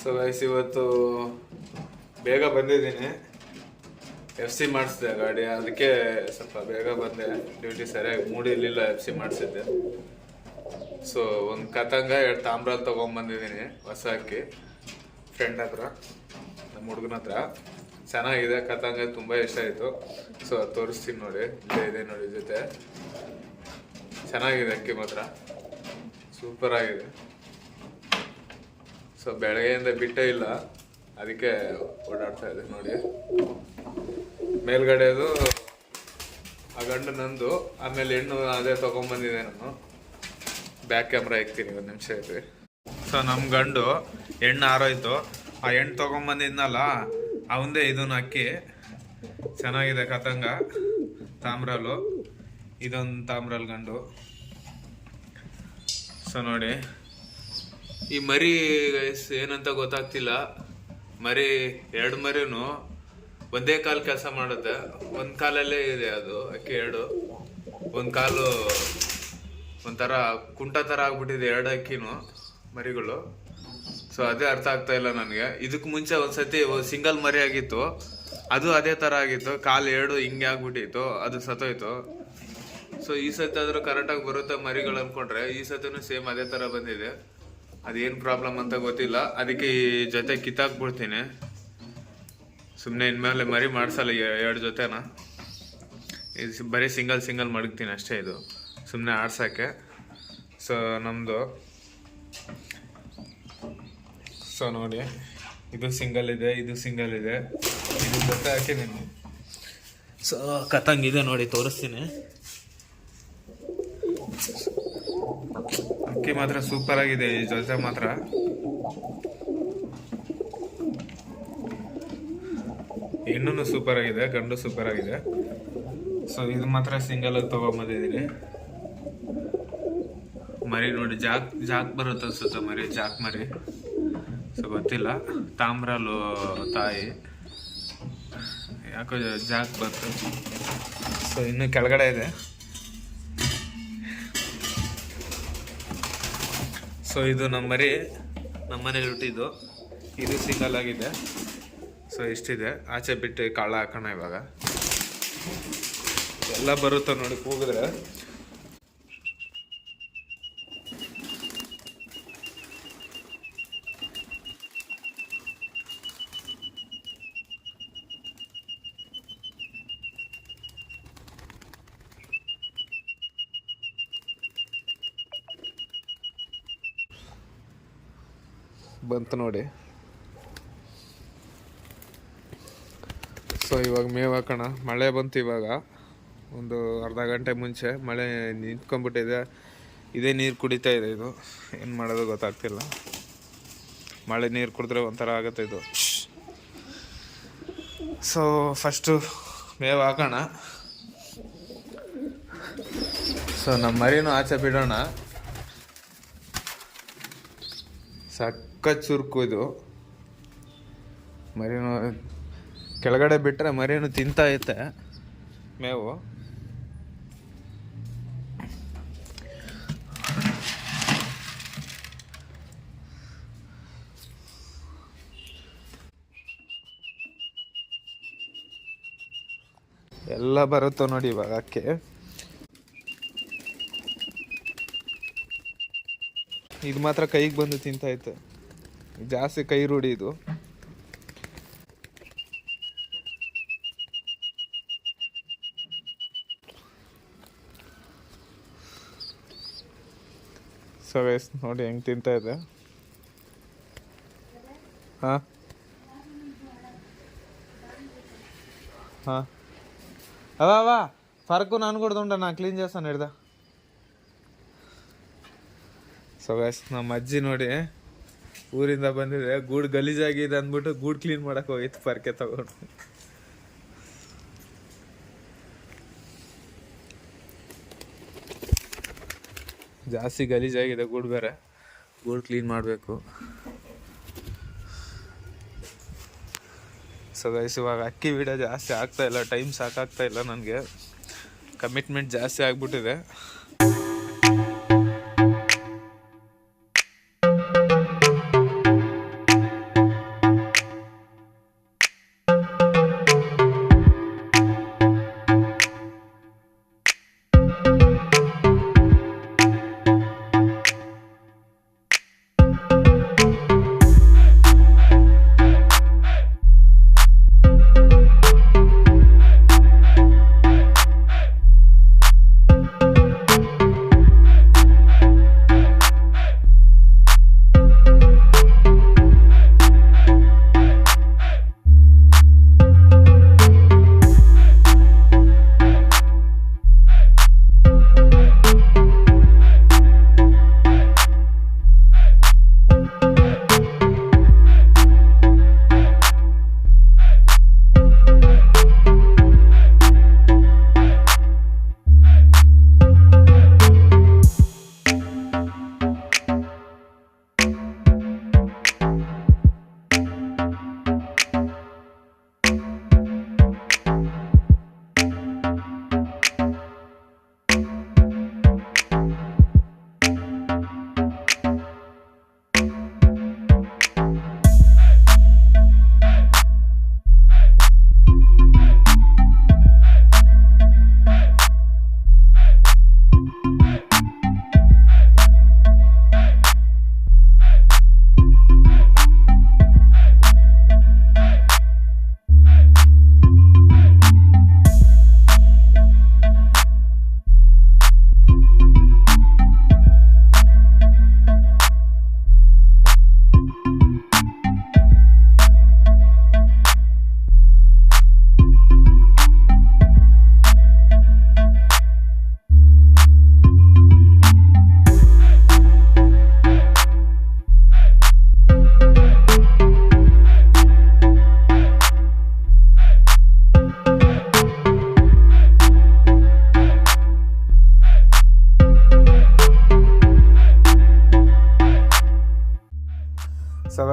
So guys ಇವತ್ತು ಬೇಗ ಬಂದಿದ್ದೀನಿ. ಎಫ್ ಸಿ ಮಾಡಿಸಿದೆ ಗಾಡಿ. ಅದಕ್ಕೆ ಸ್ವಲ್ಪ ಬೇಗ ಬಂದೆ. ಡ್ಯೂಟಿ ಸರಿಯಾಗಿ ಮೂಡಿರ್ಲಿಲ್ಲ ಎಫ್ ಸಿ ಮಾಡಿಸಿದ್ದೆ. ಸೊ ಒಂದು ಕತಂಗ ಎರಡು ತಾಮ್ರ ತೊಗೊಂಬಂದಿದ್ದೀನಿ ಹೊಸ ಅಕ್ಕಿ ಫ್ರೆಂಡ್ ಹತ್ರ ನಮ್ಮ ಹುಡುಗನ ಹತ್ರ. ಚೆನ್ನಾಗಿದೆ ಕತಂಗ ತುಂಬ ಇಷ್ಟ ಆಯಿತು. ಸೊ ಅದು ತೋರಿಸ್ತೀನಿ ನೋಡಿ. ಇದೆ ಇದೆ ನೋಡಿ ಜೊತೆ. ಚೆನ್ನಾಗಿದೆ ಅಕ್ಕಿ ಮಾತ್ರ. ಸೂಪರ್ ಆಗಿದೆ. ಸೊ ಬೆಳಗ್ಗೆಯಿಂದ ಬಿಟ್ಟೇ ಇಲ್ಲ. ಅದಕ್ಕೆ ಓಡಾಡ್ತಾ ಇದೆ ನೋಡಿ. ಮೇಲ್ಗಡೆದು ಆ ಗಂಡು ನಂದು, ಆಮೇಲೆ ಹೆಣ್ಣು ಅದೇ ತಗೊಂಬಂದಿದೆ ನಾನು. ಬ್ಯಾಕ್ ಕ್ಯಾಮ್ರಾ ಇಕ್ತೀನಿ ಒಂದು ನಿಮಿಷ ಇರ್ರಿ. ಸೊ ನಮ್ಮ ಗಂಡು ಹೆಣ್ಣು ಆರೋಯ್ತು. ಆ ಹೆಣ್ಣು ತಗೊಂಬಂದಿದ್ನಲ್ಲ, ಅವಂದೇ ಇದನ್ನ ಅಕ್ಕಿ. ಚೆನ್ನಾಗಿದೆ ಕತಂಗ ತಾಮ್ರಲು. ಇದೊಂದು ತಾಮ್ರಲ್ ಗಂಡು. ಸೊ ನೋಡಿ. ಈ ಮರಿ ಏನಂತ ಗೊತ್ತಾಗ್ತಿಲ್ಲ. ಮರಿ, ಎರಡು ಮರಿನು ಒಂದೇ ಕಾಲು ಕೆಲಸ ಮಾಡುತ್ತೆ. ಒಂದು ಕಾಲಲ್ಲೇ ಇದೆ ಅದು, ಅಕ್ಕಿ ಎರಡು. ಒಂದು ಕಾಲು ಒಂಥರ ಕುಂಟ ಥರ ಆಗ್ಬಿಟ್ಟಿದೆ ಎರಡು ಅಕ್ಕಿನೂ ಮರಿಗಳು. ಸೊ ಅದೇ ಅರ್ಥ ಆಗ್ತಾ ಇಲ್ಲ ನನಗೆ. ಇದಕ್ಕೆ ಮುಂಚೆ ಒಂದ್ಸತಿ ಸಿಂಗಲ್ ಮರಿ ಆಗಿತ್ತು. ಅದು ಅದೇ ತರ ಆಗಿತ್ತು. ಕಾಲು ಎರಡು ಹಿಂಗೆ ಆಗ್ಬಿಟ್ಟಿತ್ತು. ಅದು ಸತ್ತೋಯ್ತು. ಸೊ ಈ ಸತಿ ಆದರೂ ಕರೆಕ್ಟಾಗಿ ಬರುತ್ತೆ ಮರಿಗಳು ಅನ್ಕೊಂಡ್ರೆ, ಈ ಸತಿನೂ ಸೇಮ್ ಅದೇ ತರ ಬಂದಿದೆ. ಅದೇನು ಪ್ರಾಬ್ಲಮ್ ಅಂತ ಗೊತ್ತಿಲ್ಲ. ಅದಕ್ಕೆ ಈ ಜೊತೆ ಕಿತ್ತಾಕ್ಬಿಡ್ತೀನಿ ಸುಮ್ಮನೆ ಇನ್ಮೇಲೆ ಮರಿ ಮಾಡ್ಸಲ್ಲ ಎರಡು ಜೊತೆನ. ಇದು ಬರೀ ಸಿಂಗಲ್ ಸಿಂಗಲ್ ಮಡಗ್ತೀನಿ ಅಷ್ಟೇ ಇದು. ಸುಮ್ಮನೆ ಆಡ್ಸೋಕ್ಕೆ. ಸೊ ನಮ್ಮದು ಸೊ ನೋಡಿ. ಇದು ಸಿಂಗಲ್ ಇದೆ, ಇದು ಸಿಂಗಲ್ ಇದೆ. ಇದು ಜೊತೆ ಹಾಕಿದ್ದೀನಿ ಸೊ ಕತ್ತಂಗಿದೆ ನೋಡಿ, ತೋರಿಸ್ತೀನಿ. ಅಕ್ಕಿ ಮಾತ್ರ ಸೂಪರ್ ಆಗಿದೆ, ಈ ಜೊತೆ ಮಾತ್ರ. ಹೆಣ್ಣು ಸೂಪರ್ ಆಗಿದೆ, ಗಂಡು ಸೂಪರ್ ಆಗಿದೆ. ಸೊ ಇದು ಮಾತ್ರ ಸಿಂಗಲ್ ಆಗಿ ತಗೊಂಬಂದಿದ್ದೀನಿ. ಮರಿ ನೋಡಿ, ಜಾಕ್ ಜಾಕ್ ಬರುತ್ತೆ ಅನ್ಸುತ್ತೆ ಮರಿ, ಜಾಕ್ ಮರಿ. ಸೊ ಗೊತ್ತಿಲ್ಲ. ತಾಮ್ರಲು ತಾಯಿ. ಯಾಕೋ ಜಾಕ್ ಬಂತು ಸೊ ಇನ್ನು ಕೆಳಗಡೆ ಇದೆ. ಸೊ ಇದು ನಮ್ಮ ಮರಿ, ನಮ್ಮ ಮನೇಲಿ ಹುಟ್ಟಿದ್ದು. ಇದು ಸಿಂಗಲ್ ಆಗಿದೆ. ಸೊ ಇಷ್ಟಿದೆ. ಆಚೆ ಬಿಟ್ಟು ಕಾಳ ಹಾಕೋಣ ಇವಾಗ. ಎಲ್ಲ ಬರುತ್ತೋ ನೋಡಿ ಕೂಗಿದ್ರೆ? ಬಂತು ನೋಡಿ. ಸೊ ಇವಾಗ ಮೇವು ಹಾಕೋಣ. ಮಳೆ ಬಂತು ಇವಾಗ. ಒಂದು ಅರ್ಧ ಗಂಟೆ ಮುಂಚೆ ಮಳೆ ನಿಂತ್ಕೊಂಡ್ಬಿಟ್ಟಿದೆ. ಇದೇ ನೀರು ಕುಡಿತಾ ಇದೆ ಇದು. ಏನು ಮಾಡೋದು ಗೊತ್ತಾಗ್ತಿಲ್ಲ. ಮಳೆ ನೀರು ಕುಡಿದ್ರೆ ಒಂಥರ ಆಗುತ್ತೆ ಇದು. ಸೊ ಫಸ್ಟು ಮೇವು ಹಾಕೋಣ. ಸೊ ನಮ್ಮ ಮರಿನೂ ಆಚೆ ಬಿಡೋಣ. ಸಖತ್ ಚುರುಕು ಇದು. ಮರಿನು, ಕೆಳಗಡೆ ಬಿಟ್ಟರೆ ಮರಿನು ತಿಂತಾ ಐತೆ. ಮೇವು. ಎಲ್ಲ ಬರುತ್ತೋ ನೋಡಿ ಇವಾಗ ಅಕ್ಕೆ. ಇದು ಮಾತ್ರ ಕೈಗೆ ಬಂದು ತಿಂತಾಯ್ತು ಜಾಸ್ತಿ ಕೈ ರೂಢಿ ಇದು ಸೊ ಗೈಸ್ ನೋಡಿ ಹೆಂಗ್ ತಿಂತಾ ಇದೆ ಹಾ హా. అవా అవా ఫరకు నాన్న కూడా ఉంటా ನಾನು ಕ್ಲೀನ್ చేస్తాను ಹಿಡ್ದ ಸೊ ಗೈಸ್ ನಮ್ಮ ಅಜ್ಜಿ ನೋಡಿ, ಊರಿಂದ ಬಂದಿದೆ, ಗೂಡು ಗಲೀಜಾಗಿದೆ ಅಂದ್ಬಿಟ್ಟು ಗೂಡು ಕ್ಲೀನ್ ಮಾಡಕ್ಕೆ ಹೋಗಿತ್ತು, ಪರ್ಕೆ ತಗೊಂಡು. ಜಾಸ್ತಿ ಗಲೀಜಾಗಿದೆ ಗೂಡು ಬೇರೆ, ಗೂಡು ಕ್ಲೀನ್ ಮಾಡಬೇಕು. ಸೊ ಗೈಸ್ ಇವಾಗ ಅಕ್ಕಿ ವಿಡಿಯೋ ಜಾಸ್ತಿ ಆಗ್ತಾ ಇಲ್ಲ ಟೈಮ್ ಸಾಕಾಗ್ತಾ ಇಲ್ಲ ನನಗೆ. ಕಮಿಟ್ಮೆಂಟ್ ಜಾಸ್ತಿ ಆಗ್ಬಿಟ್ಟಿದೆ.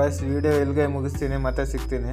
ಸೊ ಗೈಸ್ ವಿಡಿಯೋ ಇಲ್ಲಿಗೆ ಮುಗಿಸ್ತೀನಿ ಮತ್ತೆ ಸಿಗ್ತೀನಿ.